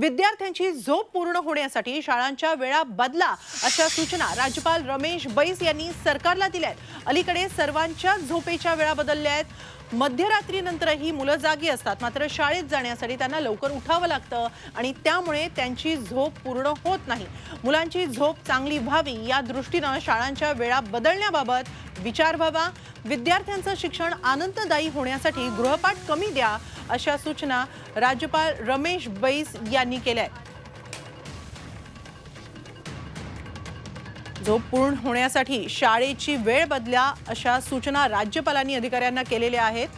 विद्यार्थ्यांची झोप पूर्ण होण्यासाठी शाळांच्या वेळा बदला अशा सूचना राज्यपाल रमेश बैस यांनी सरकारला दिल्या आहेत अलीकडे सर्वांच्या झोपेच्या वेळा बदलल्या आहेत. मध्यरात्रीनंतरही मुलं जागी असतात. मात्र शाळेत जाण्यासाठी त्यांना लवकर उठावं लागतं आणि त्यामुळे त्यांची झोप पूर्ण होत नाही. मुलांची झोप चांगली व्हावी या दृष्टीनं शाळांच्या वेळा बदलण्याबाबत विचार व्हावा. विद्यार्थ्यांचं शिक्षण आनंददायी होण्यासाठी गृहपाठ कमी द्या अशा सूचना राज्यपाल रमेश बैस यांनी केल्या झोप पूर्ण होण्यासाठी शाळेची वेळ बदला अशा सूचना राज्यपालांनी अधिकाऱ्यांना केलेल्या आहेत.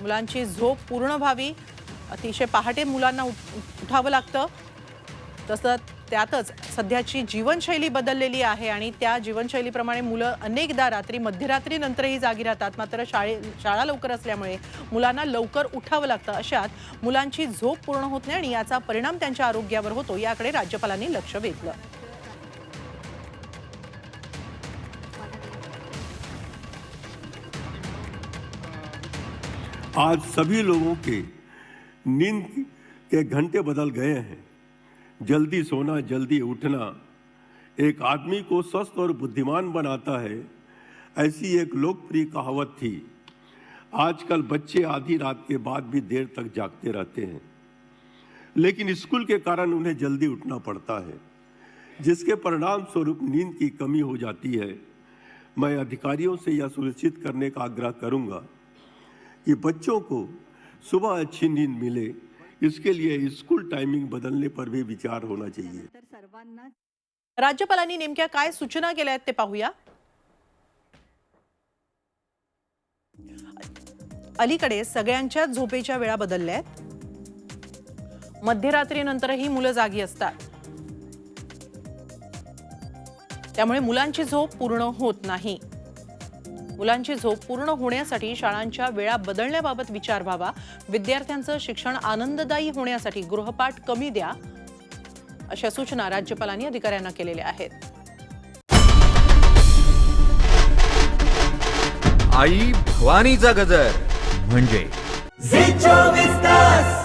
मुलांची झोप पूर्ण व्हावी अतिशय पहाटे मुलांना उठावं लागतं. तसंच त्यातच सध्याची जीवनशैली बदललेली आहे आणि त्या जीवनशैलीप्रमाणे मुलं अनेकदा रात्री मध्यरात्रीनंतरही जागी राहतात. मात्र शाळे शाळा लवकर असल्यामुळे मुलांना लवकर उठावं लागतं. अशात मुलांची झोप पूर्ण होत नाही आणि याचा परिणाम त्यांच्या आरोग्यावर होतो याकडे राज्यपालांनी लक्ष वेधलं. आज सभी लोगों के नींद के घंटे बदल गए हैं। जल्दी सोना, जल्दी उठना। एक आदमी को स्वस्थ और बुद्धिमान बनाता है, ऐसी एक लोकप्रिय कहावत थी। आजकल बच्चे आधी रात के बाद भी देर तक जागते रहते हैं। लेकिन स्कूल के कारण उन्हें जल्दी उठना पड़ता है, जिसके परिणाम स्वरूप नींद की कमी हो जाती है। मैं अधिकारियों से यह सुनिश्चित करने का आग्रह करूँगा कि बच्चों को सुबह अच्छी नींद मिले इसके लिए स्कूल टाइमिंग बदलने पर भी विचार होना चाहिए। तर सर्वांना राज्यपालांनी नेमक्या काय सूचना केल्या आहेत ते पाहूया. अलीकडे सगळ्यांच्या झोपेच्या वेळा बदलल्या आहेत मध्यरात्रीनंतरही मुलं जागी असतात. त्यामुळे मुलांची झोप पूर्ण होत नाही. मुलांची झोप पूर्ण होण्यासाठी शाळांच्या वेळा बदलण्याबाबत विचार व्हावा. विद्यार्थ्यांचं शिक्षण आनंददायी होण्यासाठी गृहपाठ कमी द्या अशा सूचना राज्यपालांनी अधिकाऱ्यांना केलेल्या आहेत. आई भवानीचा गजर. म्हणजे? झी चोवीस तास.